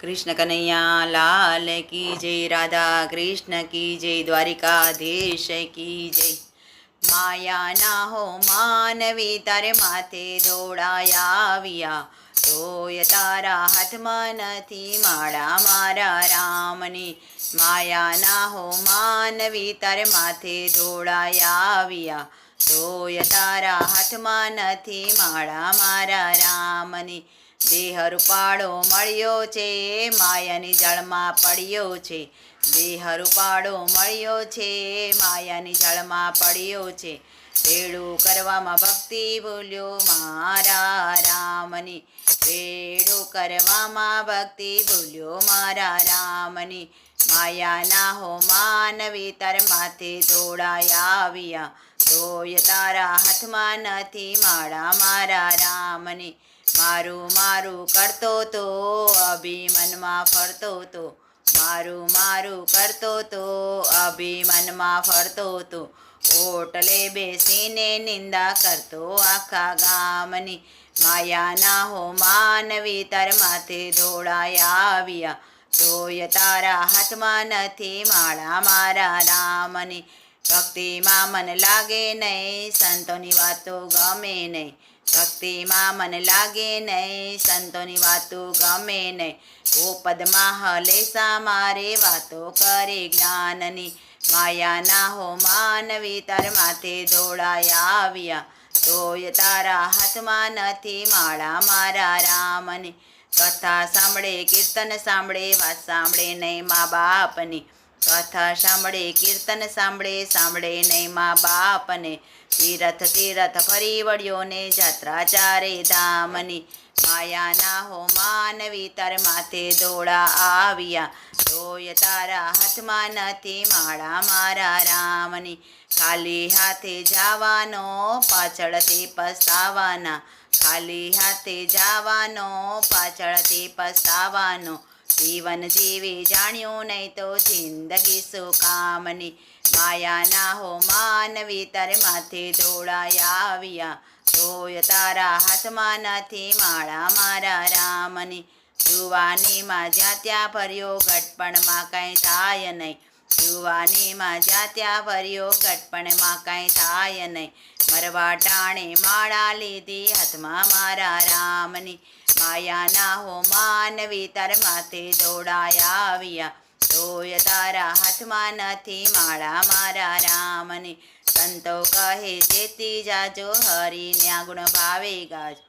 કૃષ્ણ કનૈયા, લાલ કી જય, રાધા કૃષ્ણ કી જય, દ્વારિકાધીશ કી જય. માયાના હો માનવી, તારે માથે દોડાયા આવ્યા. તોય તારા હાથમાં નથી માળા મારા રામની. માયાના હો માનવી, તારે માથે દોડાયા આવ્યા. તોય તારા હાથમાં નથી માળા મારા રામની. દેહ રૂપાળો મળ્યો છે, માયાની જળમાં પડ્યો છે. દેહ રૂપાળો મળ્યો છે, માયાની જળમાં પડ્યો છે. ભેડું કરવામાં ભક્તિ ભૂલ્યો મારા રામની. ભેડું કરવામાં ભક્તિ ભૂલ્યો મારા રામની. માયાના હો માનવી તાર માથે દોડાયા આવ્યા. તોય તારા હાથમાં નથી માળા મારા રામની. મારું મારું કરતો તો, અભિમનમાં ફરતો તો. મારું મારું કરતો તો, અભિમનમાં ફરતો તો. ઓટલે બેસીને નિંદા કરતો આખા ગામની. માયાના હો માનવી તાર માથે દોડાયા આવ્યા. તોય તારા હાથમાં નથી માળા, મારા રામની. ભક્તિમાં મન લાગે નહીં, સંતોની વાતો ગમે નહીં. ભક્તિમાં મન લાગે નહીં, સંતોની વાતો ગમે નહીં. ગોપદમાં હલેસા મારે વાતો કરે જ્ઞાનની. માયાના હો માનવી તાર માથે દોડાયા આવ્યા. તોય તારા હાથમાં નથી માળા મારા રામની. કથા સાંભળે, કીર્તન સાંભળે, વાત સાંભળે નહીં મા બાપની. કથા સાંભળે, કીર્તન સાંભળે સાંભળે નહીં મા બાપને. તીરથ તીરથ ફરી વળ્યો ને જાત્રા ચારે ધામની. માયાના હો માનવી તાર માથે દોડા આવ્યા. જોય તારા હાથમાં નથી માળા મારા રામની. ખાલી હાથે જવાનો, પાછળથી પસ્તાવાના. ખાલી હાથે જવાનો, પાછળથી પસ્તાવાનો. જીવન જીવી જાણ્યું નહીં તો જિંદગી શું કામની માયાના હો માનવી તારે માથે દોડાયા આવ્યા તોય તારા હાથમાં નથી માળા મારા રામની જુવાનીમાં જ્યાં ત્યાં ફર્યો ગટપણમાં કાંઈ થાય નહીં જુવાનીમાં જ્યાં ત્યાં ફર્યો ગટપણમાં કાંઈ થાય નહીં મરવા ટાણે માળા લીધી હાથમાં મારા રામની માયાના હો માનવી તાર માથે દોડાયા આવ્યા તોય તારા હાથમાં નથી માળા મારા રામની. સંતો કહે, જેતી જાજો હરિન્યા ગુણ ભાવે ગાજો.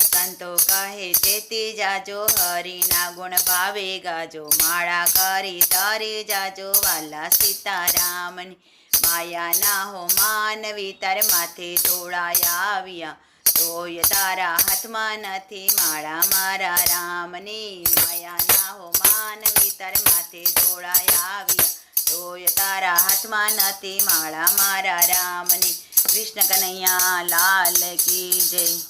સંતો કહે, જેતી જાજો, હરિના ગુણ ભાવે ગાજો. માળા કરી તારી જાજો વાલા સીતારામની. માયાના હો માનવી તાર માથે દોડાયા આવ્યા તોય તારા હાથમાં નથી માળા મારા રામની. માયાના હો માનવી તાર માથે જોડાયા આવ્યા તોય તારા હાથમાં નથી માળા મારા રામની. કૃષ્ણ કનૈયા લાલ કી જય.